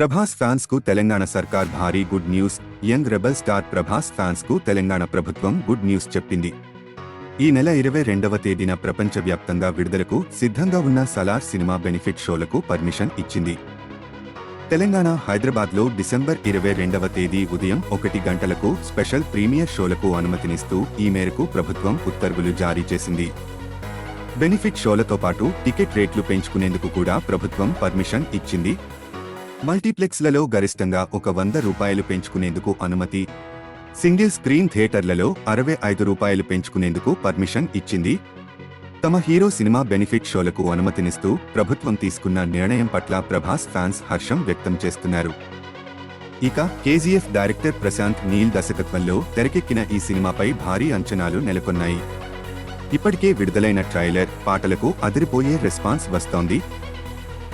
ప్రభాస్ ఫ్యాన్స్కు తెలంగాణ సర్కార్ భారీ good news. Young rebel star Prabhas ఫ్యాన్స్కు Telangana ప్రభుత్వం గుడ్ న్యూస్ చెప్పింది. ఈ నెల ఇరవై రెండవ తేదీన ప్రపంచవ్యాప్తంగా విడుదలకు సిద్ధంగా ఉన్న సలార్ సినిమా బెనిఫిట్ షోలకు పర్మిషన్ ఇచ్చింది. తెలంగాణ హైదరాబాద్లో డిసెంబర్ ఇరవై రెండవ తేదీ ఉదయం ఒకటి గంటలకు స్పెషల్ ప్రీమియర్ షోలకు అనుమతినిస్తూ ఈ మేరకు ప్రభుత్వం ఉత్తర్వులు జారీ చేసింది. బెనిఫిట్ షోలతో పాటు టికెట్ రేట్లు పెంచుకునేందుకు కూడా ప్రభుత్వం పర్మిషన్ ఇచ్చింది. మల్టీప్లెక్స్లలో గరిష్టంగా ఒక వంద రూపాయలు పెంచుకునేందుకు అనుమతి. సింగిల్ స్క్రీన్ థియేటర్లలో అరవై ఐదు రూపాయలు పెంచుకునేందుకు పర్మిషన్ ఇచ్చింది. తమ హీరో సినిమా బెనిఫిట్ షోలకు అనుమతినిస్తూ ప్రభుత్వం తీసుకున్న నిర్ణయం పట్ల ప్రభాస్ ఫ్యాన్స్ హర్షం వ్యక్తం చేస్తున్నారు. ఇక కేజీఎఫ్ డైరెక్టర్ ప్రశాంత్ నీల్ దర్శకత్వంలో తెరకెక్కిన ఈ సినిమాపై భారీ అంచనాలు నెలకొన్నాయి. ఇప్పటికే విడుదలైన ట్రైలర్ పాటలకు అదిరిపోయే రెస్పాన్స్ వస్తోంది.